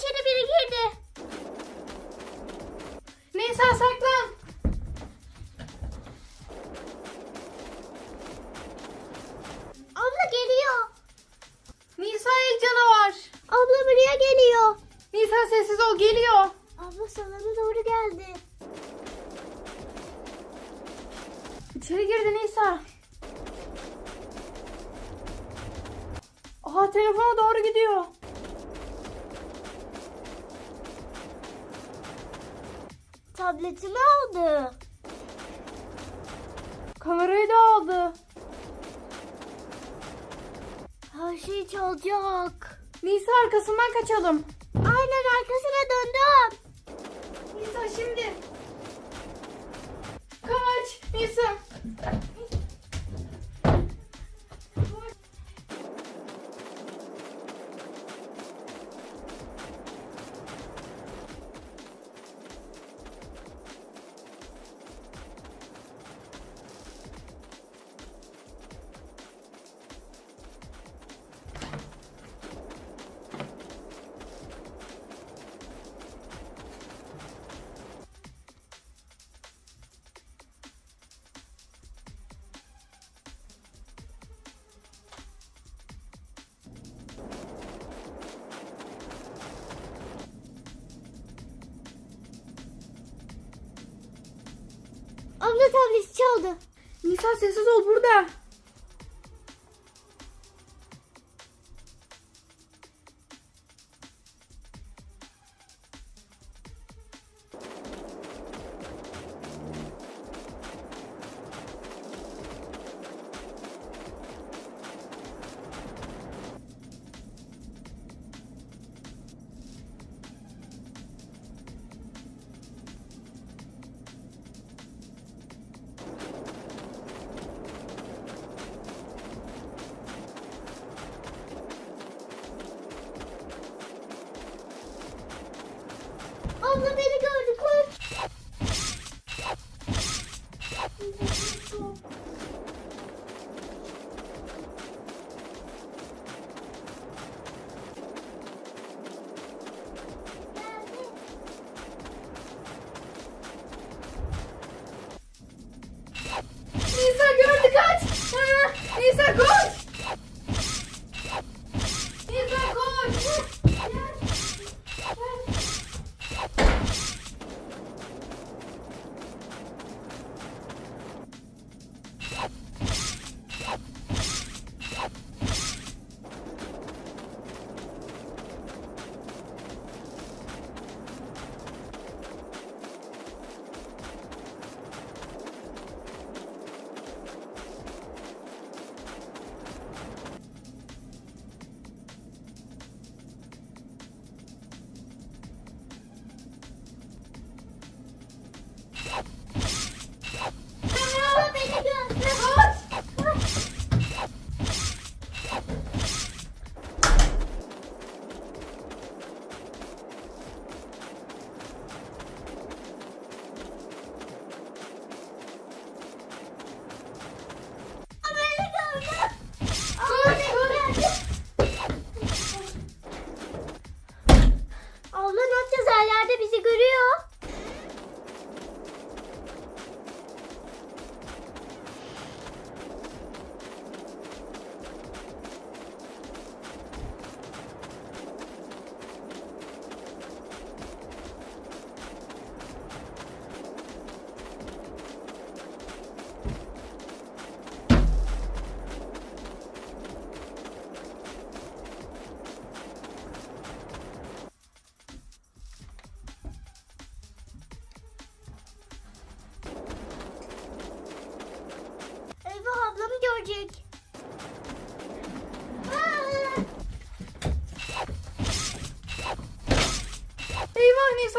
içeri biri girdi. Nisa saklan. Abla geliyor. Nisa el canavar. Abla buraya geliyor. Nisa sessiz ol geliyor. Abla salona doğru geldi. İçeri girdi Nisa. Aha telefona doğru gidiyor. Tabletimi aldı. Kamerayı da aldı. Her şey çalacak. Nisa arkasından kaçalım. Aynen arkasına döndüm. Nisa şimdi. Kaç Nisa. Abla tableti çaldı. Nisa sessiz ol burada. Abla beni gördü koş. Nisa gördü kaç. Ha, Nisa koş.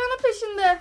Nisa'nın peşinde.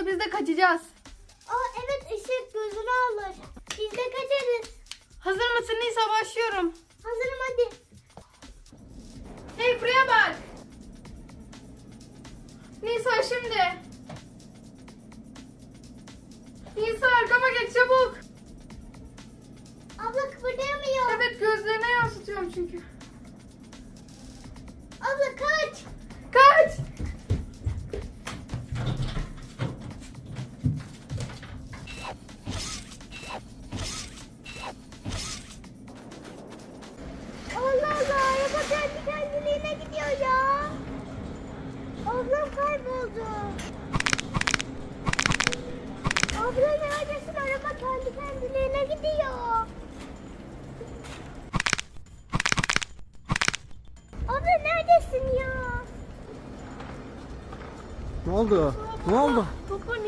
Ve biz de kaçacağız. Aa evet ışık gözünü alır. Biz de kaçarız. Hazır mısın Nisa? Başlıyorum. Hazırım hadi. Hey buraya bak. Nisa şimdi. Nisa arkama geç çabuk. Abla kıpırdayamıyor. Evet gözlerine yansıtıyorum çünkü. Kendiliğine gidiyor ya. Ablam kayboldu. Abla neredesin? Araba kendi kendiliğine gidiyor. Abla neredesin ya? Ne oldu? Ne oldu?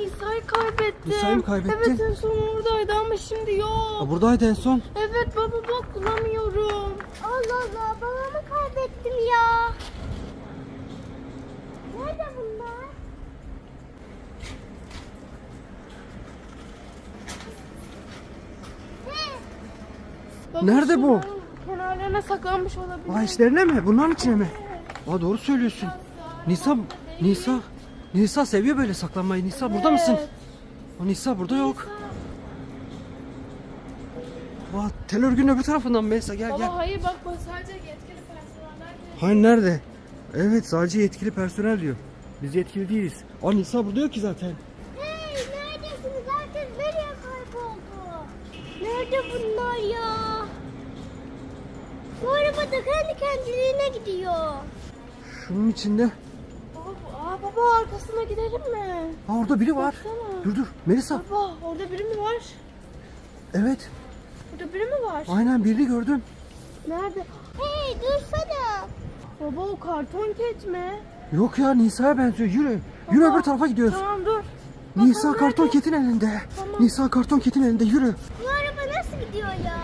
Nisa'yı kaybettim. Nisa'yı mı kaybettin? Evet en son oradaydı ama şimdi yok. Aa, buradaydı en son. Evet baba bak bulamıyorum. Allah Allah babamı kaybettim ya. Nerede bunlar? Baba, Nerede bu? Kenarlarına saklanmış olabilir. Aa içlerine mi? Bunların içine mi? Aa doğru söylüyorsun. Nisa, Nisa, Nisa seviyor böyle saklanmayı. Nisa burada mısın? Aa, Nisa burada yok. Aa tel örgünün öbür tarafından Melisa gel Baba gel. hayır bak bu sadece yetkili personeller Hayır nerede? Evet sadece yetkili personel diyor. Biz yetkili değiliz. Aa Nisa burada yok ki zaten. hey neredesiniz? Herkes nereye kayboldu? Nerede bunlar ya? Bu araba da kendi kendiliğine gidiyor. Şunun içinde. Baba, arkasına gidelim mi? Aa orada biri var. Baksana. Dur dur Melisa. Baba orada biri mi var? Evet Orada biri mi var? aynen birini gördüm. Nerede? Hey dursana. Baba o karton ket mi? Yok ya Nisa'ya benziyor. Yürü. Yürü Baba, öbür tarafa gidiyoruz. Tamam dur. Nisa Baba, karton nerede? ketin elinde. Tamam. Nisa karton ketin elinde. Yürü. Bu araba nasıl gidiyor ya?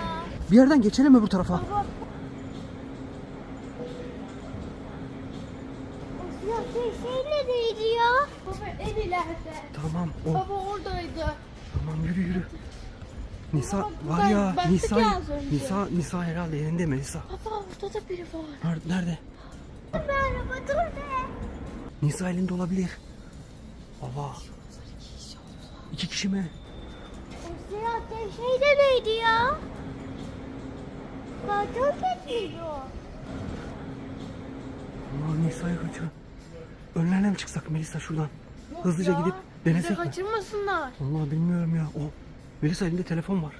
Bir yerden geçelim öbür tarafa. Baba baba en ileride. Tamam. O. Baba oradaydı. Tamam yürü yürü. Nisa Baba, var ya. baktık Nisa ya az önce. Nisa Nisa herhalde elinde mi Nisa? Baba orada da biri var. Nerede? nerede? Be araba dur be. Nisa elinde olabilir. Baba. İki kişi mi? O siyah şey, de neydi ya? Ket miydi o? Aa, Nisa'ya kaçıyor. Önlerine mi çıksak Melisa şuradan? Hızlıca Ya, gidip bizi denesek mi? kaçırmasınlar. Vallahi bilmiyorum ya. O Melisa elinde telefon var.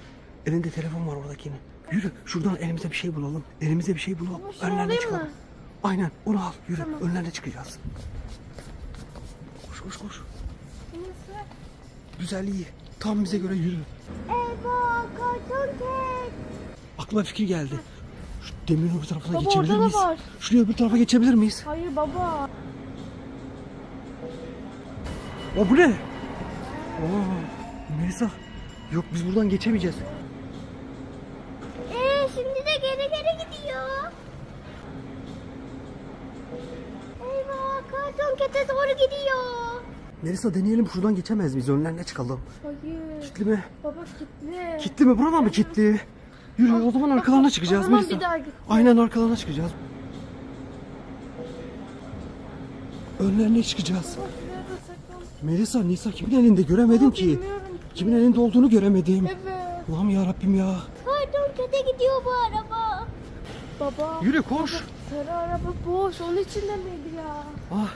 Elinde telefon var oradakinin. Yürü şuradan elimize bir şey bulalım. Elimize bir şey bulalım. Baba, şunu Önlerine alayım çıkalım. mı? Aynen onu al. Yürü. Tamam. Önlerine çıkacağız. Koş koş koş. Nisa. Güzel iyi. Tam bize göre yürü. Eyvah karton ket. Aklıma fikir geldi. Şu demirin öbür tarafına Baba, geçebilir orada da miyiz? var. Şuraya öbür tarafa geçebilir miyiz? Hayır baba. O bu ne? Oo, Melisa. Yok biz buradan geçemeyeceğiz. Ee şimdi de geri geri gidiyor. Eyvah karton kete doğru gidiyor. Melisa deneyelim şuradan geçemez miyiz? Önlerine çıkalım. Hayır. Kitli mi? Baba kilitli. Kitli mi? Buradan mı kitli? Yürü o zaman arkalarına çıkacağız O zaman Melisa. bir daha git. Aynen arkalarına çıkacağız. Önlerine çıkacağız. Baba şuraya da saklan. Melisa Nisa kimin elinde göremedim Baba, ki. bilmiyorum. Kimin elinde olduğunu göremedim. Evet. Allah'ım ya Rabbim ya. Karton kete gidiyor bu araba. Baba. Yürü koş. Sarı araba boş. Onun içinde miydi ya? Ah.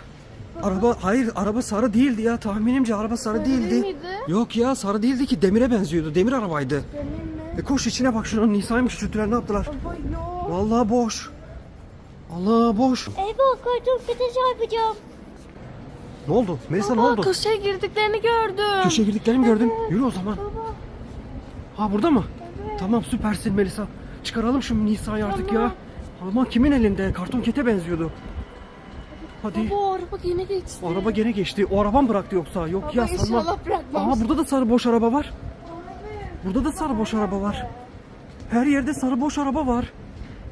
Araba hayır araba sarı değildi ya tahminimce araba sarı Sarı değildi. değil miydi? Yok ya sarı değildi ki demire benziyordu. Demir arabaydı. Benim mi? E koş içine bak şunun Nisa'ymış sütüler ne yaptılar? Baba yok. Vallahi boş. Allah boş. Eyvah karton kete çarpacağım. Ne oldu? Melisa ne Baba oldu? köşeye girdiklerini gördüm. Köşeye girdiklerini gördün? Yürü o zaman. Baba. Ha burada mı? Evet. Tamam süpersin Melisa. Çıkaralım şu Nisa'yı artık Tamam. ya. Ama kimin elinde? Karton kete benziyordu. Hadi. Baba o araba yine geçti. O araba gene geçti. O araba mı bıraktı yoksa? Yok Baba ya sanmam. inşallah bırakmamış. Aha burada da sarı boş araba var. Evet. Burada da sarı boş araba var. Her yerde sarı boş araba var.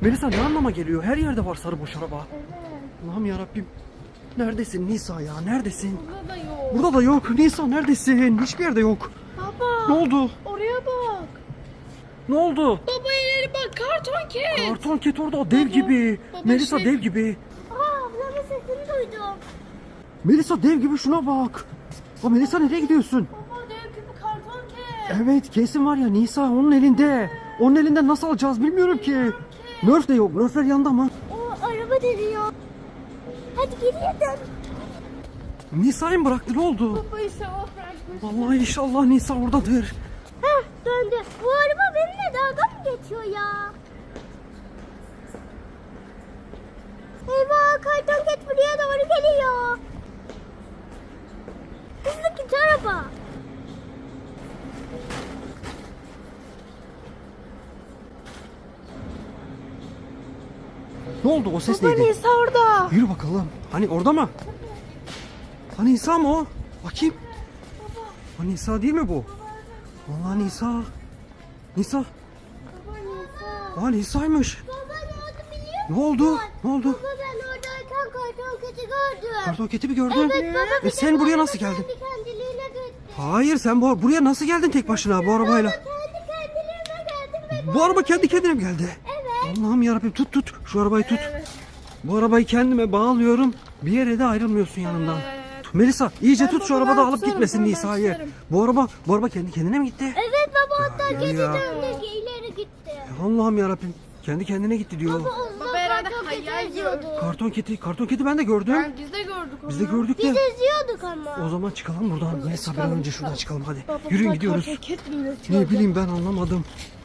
Melisa ne anlama geliyor? Her yerde var sarı boş araba. Evet. Allah'ım yarabbim. Neredesin Nisa ya? Neredesin? Burada da yok. Burada da yok. Nisa neredesin? Hiçbir yerde yok. Baba. Ne oldu? Oraya bak. Ne oldu? Baba ileri bak karton ket. Karton ket orada o dev Baba, gibi. baba Melisa şey- dev gibi. Aa ablamın sesini duydum. Melisa dev gibi şuna bak. O Melisa nereye gidiyorsun? Baba dev gibi karton ket. Evet kesin var ya Nisa onun elinde. Onun elinden nasıl alacağız bilmiyorum ki. Nerf de yok. Nerfler yanında mı? Hadi geriye dön. Nisa'yı mı bıraktı ne oldu? Baba inşallah bırakmış. Vallahi inşallah Nisa oradadır. Heh döndü. Bu araba benimle dalga mı geçiyor ya? Eyvah karton ket buraya doğru geliyor. Hızlı git araba. Ne oldu o ses Baba neydi? Nisa orada. Yürü bakalım. Hani orada mı? Hani Nisa mı o? Bakayım. O Nisa değil mi bu? Vallahi Nisa. Nisa. Baba Nisa. Aa Nisa'ymış. Baba ne oldu biliyor Ne oldu? Ne oldu? Baba ben oradayken karton keti gördüm. Kartoketi mi gördün? Evet baba E sen bu buraya nasıl geldin? Kendi kendiliğine gitti. Hayır sen bu, buraya nasıl geldin tek başına bu arabayla? Kendi kendiliğine geldim Bu araba kendi kendine mi geldi? Evet. Allah'ım yarabbim tut tut. Şu arabayı tut. Evet. Bu arabayı kendime bağlıyorum. Bir yere de ayrılmıyorsun yanımdan. Evet. Melisa iyice Ben tut şu arabada alıp gitmesin Nisa'yı. Bu araba bu araba kendi kendine mi gitti? Evet baba hatta Ya, geri ya. döndü ileri gitti. Allah'ım yarabbim. Kendi kendine gitti diyor. Baba Baba herhalde hayal. Karton keti, karton keti ben de gördüm. Ben, biz de gördük onu. Biz de gördük Biz de. eziyorduk ama. O zaman çıkalım buradan. Melisa bir an önce şuradan çıkalım. hadi. Baba, Yürüyün gidiyoruz. Ne bileyim ben anlamadım.